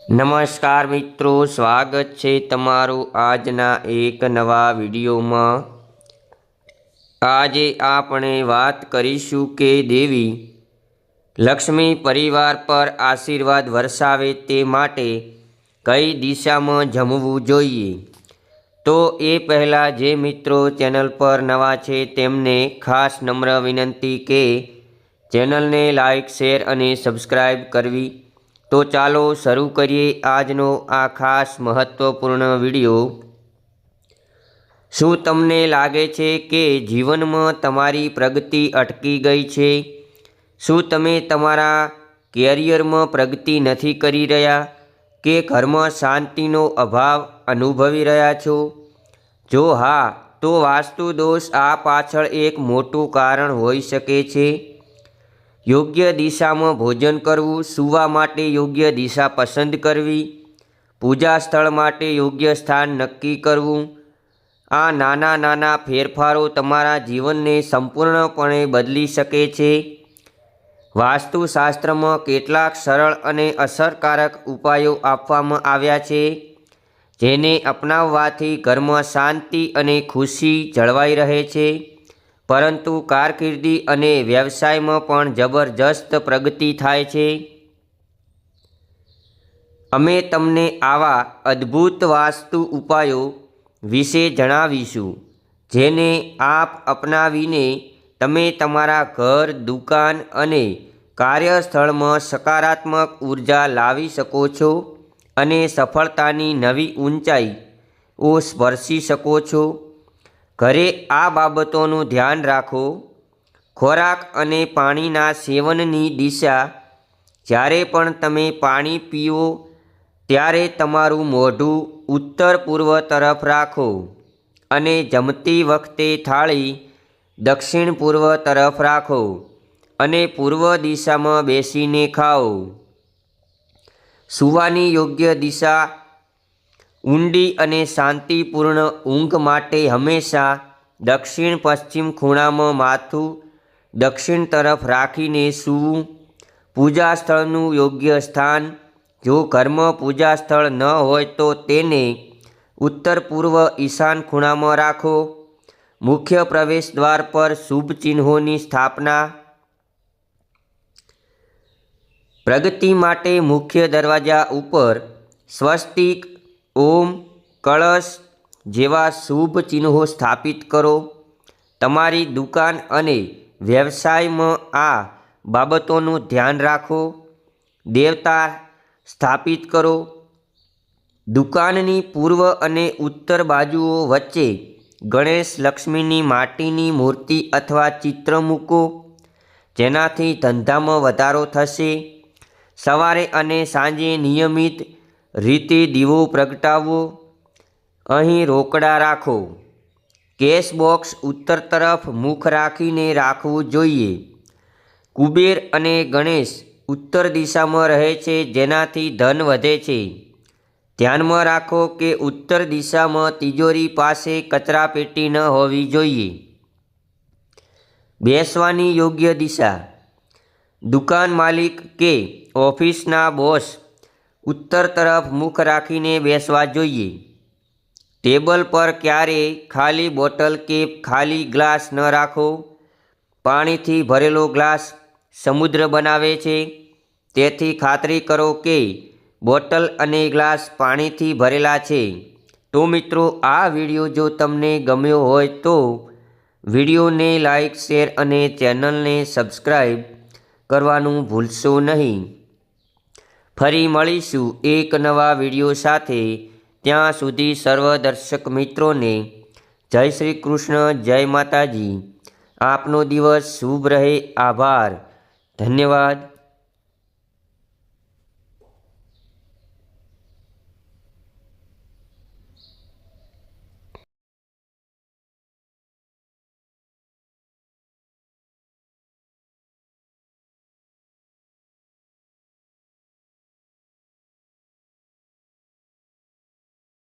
નમસ્કાર મિત્રો, સ્વાગત છે તમારું આજના એક નવા વિડીયોમાં. આજે આપણે વાત કરીશું કે દેવી લક્ષ્મી પરિવાર પર આશીર્વાદ વરસાવે તે માટે કઈ દિશામાં જમવું જોઈએ? તો એ પહેલાં જે મિત્રો ચેનલ પર નવા છે તેમને ખાસ નમ્ર વિનંતી કે ચેનલને લાઇક શેર અને સબસ્ક્રાઈબ કરવી તો ચાલો શરૂ કરીએ આજનો આ ખાસ મહત્ત્વપૂર્ણ વીડિયો. શું તમને લાગે છે કે જીવનમાં તમારી પ્રગતિ અટકી ગઈ છે? શું તમે તમારા કેરિયરમાં પ્રગતિ નથી કરી રહ્યા? કે ઘરમાં શાંતિનો અભાવ અનુભવી રહ્યા છો? જો હા, તો વાસ્તુ દોષ આ પાછળ એક મોટું કારણ હોઈ શકે છે. યોગ્ય દિશામાં ભોજન કરવું, સૂવા માટે યોગ્ય દિશા પસંદ કરવી, પૂજા સ્થળ માટે યોગ્ય સ્થાન નક્કી કરવું. આ નાના નાના ફેરફારો તમારા જીવનને સંપૂર્ણપણે બદલી શકે છે. વાસ્તુશાસ્ત્રમાં કેટલાક સરળ અને અસરકારક ઉપાયો આપવામાં આવ્યા છે, જેને અપનાવવાથી ઘરમાં શાંતિ અને ખુશી જળવાઈ રહે છે. પરંતુ કારકિર્દી અને વ્યવસાયમાં પણ જબરજસ્ત પ્રગતિ થાય છે. અમે તમને આવા અદ્ભુત વાસ્તુ ઉપાયો વિશે જણાવીશું, જેને આપ અપનાવીને તમે તમારા ઘર, દુકાન અને કાર્યસ્થળમાં સકારાત્મક ઊર્જા લાવી શકો છો અને સફળતાની નવી ઊંચાઈઓ સ્પર્શી શકો છો. ઘરે આ બાબતોનું ધ્યાન રાખો. ખોરાક અને પાણીના સેવનની દિશા. જ્યારે પણ તમે પાણી પીઓ, ત્યારે તમારું મોઢું ઉત્તર પૂર્વ તરફ રાખો અને જમતી વખતે થાળી દક્ષિણ પૂર્વ તરફ રાખો અને પૂર્વ દિશામાં બેસીને ખાઓ. સૂવાની યોગ્ય દિશા ઊંડી અને શાંતિપૂર્ણ ઊંઘ માટે હંમેશા દક્ષિણ પશ્ચિમ ખૂણામાં માથું દક્ષિણ તરફ રાખીને સૂવું. પૂજા સ્થળનું યોગ્ય સ્થાન. જો ઘરમાં પૂજા સ્થળ ન હોય તો તેને ઉત્તર પૂર્વ ઈશાન ખૂણામાં રાખો. મુખ્ય પ્રવેશ દ્વાર પર શુભ ચિહ્નોની સ્થાપના. પ્રગતિ માટે મુખ્ય દરવાજા ઉપર સ્વસ્તિક ઓમ, કળશ જેવા શુભ ચિહ્નો સ્થાપિત કરો. તમારી દુકાન અને વ્યવસાયમાં આ બાબતોનું ધ્યાન રાખો. દેવતા સ્થાપિત કરો. દુકાનની પૂર્વ અને ઉત્તર બાજુઓ વચ્ચે ગણેશ લક્ષ્મીની માટીની મૂર્તિ અથવા ચિત્ર મૂકો. જેનાથી ધંધામાં વધારો થશે. સવારે અને સાંજે નિયમિત રીતે દીવો પ્રગટાવવો. અહીં રોકડા રાખો. કેશ બોક્સ ઉત્તર તરફ મુખ રાખીને રાખવું જોઈએ. કુબેર અને ગણેશ ઉત્તર દિશામાં રહે છે, જેનાથી ધન વધે છે. ધ્યાનમાં રાખો કે ઉત્તર દિશામાં તિજોરી પાસે કચરાપેટી ન હોવી જોઈએ. બેસવાની યોગ્ય દિશા. દુકાન માલિક કે ઓફિસના બોસ ઉત્તર તરફ મુખ રાખીને બેસવા જોઈએ. ટેબલ પર ક્યારેય ખાલી બોટલ કે ખાલી ગ્લાસ ન રાખો? પાણીથી ભરેલો ગ્લાસ સમુદ્ર બનાવે છે. તેથી ખાતરી કરો કે બોટલ અને ગ્લાસ પાણીથી ભરેલા છે. તો મિત્રો, આ વીડિયો જો તમને ગમ્યો હોય તો વિડીયોને લાઈક, શેર અને ચેનલને સબસ્ક્રાઈબ કરવાનું ભૂલશો નહીં. ફરી મળીશું એક નવા વીડિયો સાથે. ત્યાં સુધી સર્વ દર્શક મિત્રોને જય શ્રી કૃષ્ણ, જય માતાજી. આપનો દિવસ શુભ રહે, આભાર. ધન્યવાદ.